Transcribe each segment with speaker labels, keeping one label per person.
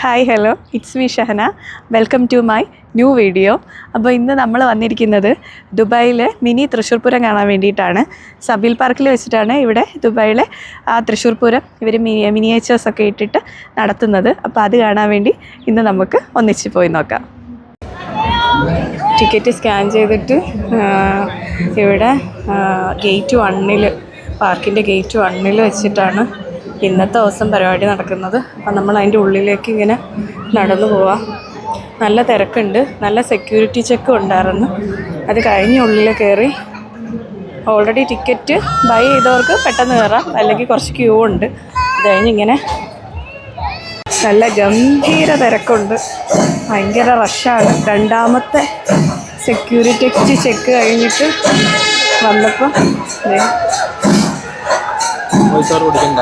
Speaker 1: Hi hello it's me Shahana welcome to my new video അപ്പോൾ ഇന്ന് നമ്മൾ വന്നിരിക്കുന്നത് ദുബായിലെ മിനി തൃശ്ശൂർ പൂരം കാണാൻ വേണ്ടിയിട്ടാണ്. സബീൽ പാർക്കിൽ വെച്ചിട്ടാണ് ഇവിടെ ദുബായിലെ ആ തൃശ്ശൂർ പൂരം ഇവർ മിനി മിനിയേച്ചേഴ്സ് ഒക്കെ ഇട്ടിട്ട് നടത്തുന്നത്. അപ്പോൾ അത് കാണാൻ വേണ്ടി ഇന്ന് നമുക്ക് ഒന്നിച്ച് പോയി നോക്കാം. ടിക്കറ്റ് സ്കാൻ ചെയ്തിട്ട് ഇവിടെ ഗേറ്റ് വണ്ണിൽ പാർക്കിന്റെ ഗേറ്റ് വണ്ണിൽ വെച്ചിട്ടാണ് ഇന്നത്തെ ദിവസം പരിപാടി നടക്കുന്നത്. അപ്പം നമ്മൾ അതിന്റെ ഉള്ളിലേക്ക് ഇങ്ങനെ നടന്നു പോവാം. നല്ല തിരക്കുണ്ട്. നല്ല സെക്യൂരിറ്റി ചെക്കും ഉണ്ടായിരുന്നു. അത് കഴിഞ്ഞ് ഉള്ളിൽ കയറി ഓൾറെഡി ടിക്കറ്റ് ബൈ ചെയ്തവർക്ക് പെട്ടെന്ന് കയറാം. അല്ലെങ്കിൽ കുറച്ച് ക്യൂ ഉണ്ട്. അത് കഴിഞ്ഞ് ഇങ്ങനെ നല്ല ഗംഭീര തിരക്കുണ്ട്. ഭയങ്കര റഷാണ് രണ്ടാമത്തെ സെക്യൂരിറ്റി ചെക്ക് കഴിഞ്ഞിട്ട് വന്നപ്പോൾ
Speaker 2: మైసూర్
Speaker 3: రోడ్డు కింద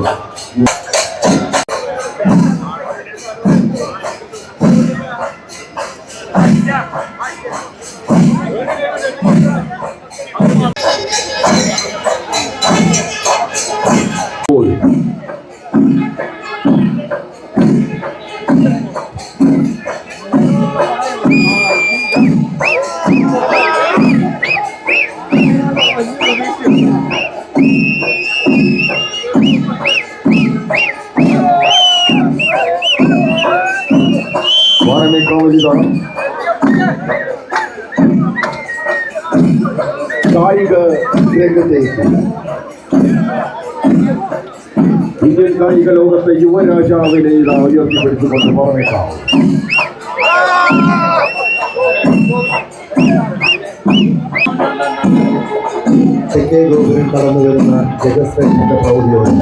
Speaker 3: Allah. ഇന്ത്യൻ കായിക ലോകത്തെ യുവരാജാവിനെ ഇതാ ഉയർത്തിപ്പിടിച്ചുകൊണ്ട് പറഞ്ഞേക്കാം. തെക്കേ ഗോപുരം കടന്നു വരുന്ന ജഗശ്രേഷ്ഠന്റെ പ്രൗഢിയോടെ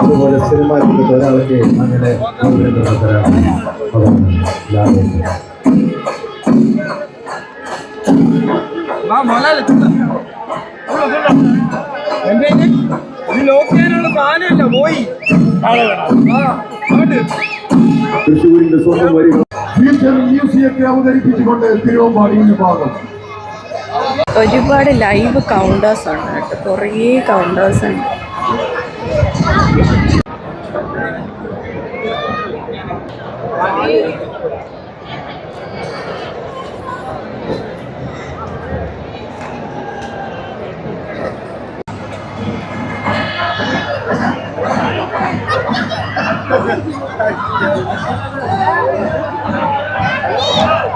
Speaker 3: അതുപോലെ സിനിമാ രംഗത്ത് ഒരാൾക്ക് അങ്ങനെ ഗോപുരം
Speaker 2: പോയി
Speaker 3: സ്വന്തം ഫ്യൂച്ചർ ഭാഗം.
Speaker 1: ഒരുപാട് ലൈവ് കൗണ്ടേഴ്സ് ആണ് കേട്ടോ. കുറേ കൗണ്ടേഴ്സ് ഉണ്ട്. Oh, my God.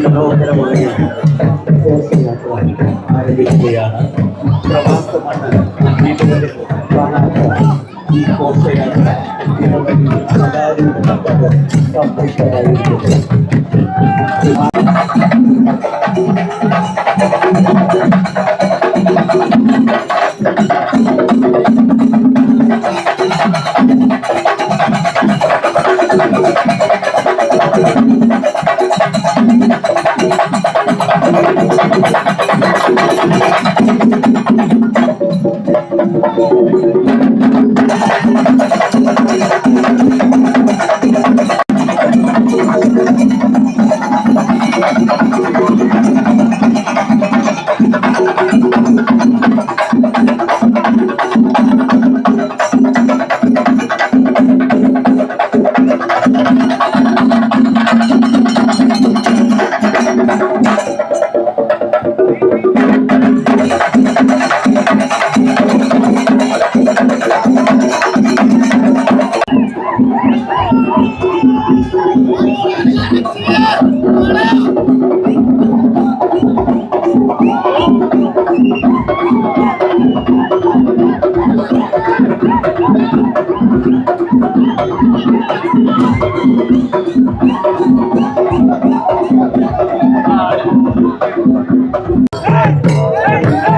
Speaker 3: അതിമനോഹരമായ ഘോഷയാത്ര
Speaker 4: ആരംഭിക്കുകയാണ്. പ്രവാസ മണ്ണ് വീടുകളിൽ കാണാത്ത ഈ ഘോഷയാത്ര ഇന്നുകളിൽ എല്ലാവരും കണ്ടത്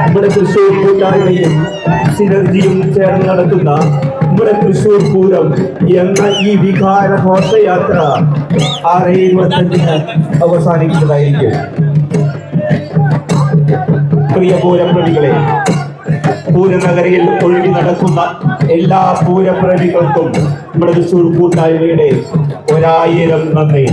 Speaker 5: നമ്മുടെ തൃശ്ശൂർ കൂട്ടായ്മയും സിനർജിയും ചേർന്ന് നടത്തുന്ന നമ്മുടെ തൃശ്ശൂർ പൂരം എന്ന ഈ വികാര ഘോഷയാത്ര ആറ് ഇരുപത്തഞ്ചിന് അവസാനിക്കുന്നതായിരിക്കും. പ്രിയ പൂരപ്രതികളെ പൂരനഗരയിൽ ഒഴുകി നടക്കുന്ന എല്ലാ പൂരപ്രേമികൾക്കും നമ്മുടെ തൃശ്ശൂർ കൂട്ടായ്മയുടെ ഒരായിരം നന്ദി.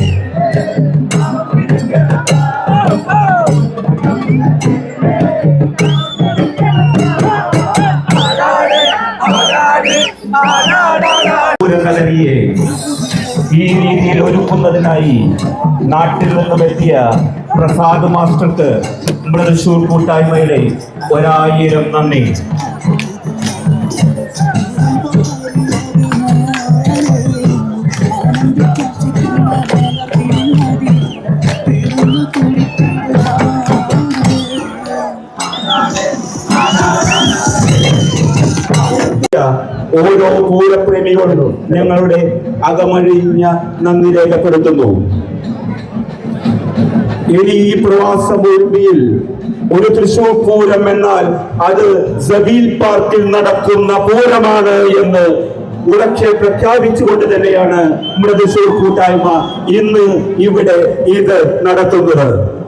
Speaker 5: പൂരനഗരിയെ ഈ രീതിയിൽ ഒരുക്കുന്നതിനായി നാട്ടിൽ നിന്നും എത്തിയ പ്രസാദ് മാസ്റ്റർക്ക് നമ്മുടെ തൃശ്ശൂർ കൂട്ടായ്മയുടെ ഒരായിരം നന്ദി. ഓരോ പൂരപ്രേമികളും ഞങ്ങളുടെ അകമഴിഞ്ഞ നന്ദി രേഖപ്പെടുത്തുന്നു. ഇനി ഈ പ്രവാസ ഭൂമിയിൽ ഒരു തൃശൂർ പൂരം എന്നാൽ അത് സബീൽ പാർക്കിൽ നടക്കുന്ന പൂരമാണ് എന്ന് ഉറക്കെ പ്രഖ്യാപിച്ചുകൊണ്ട് തന്നെയാണ് നമ്മുടെ തൃശൂർ കൂട്ടായ്മ ഇന്ന് ഇവിടെ ഇത് നടത്തുന്നത്.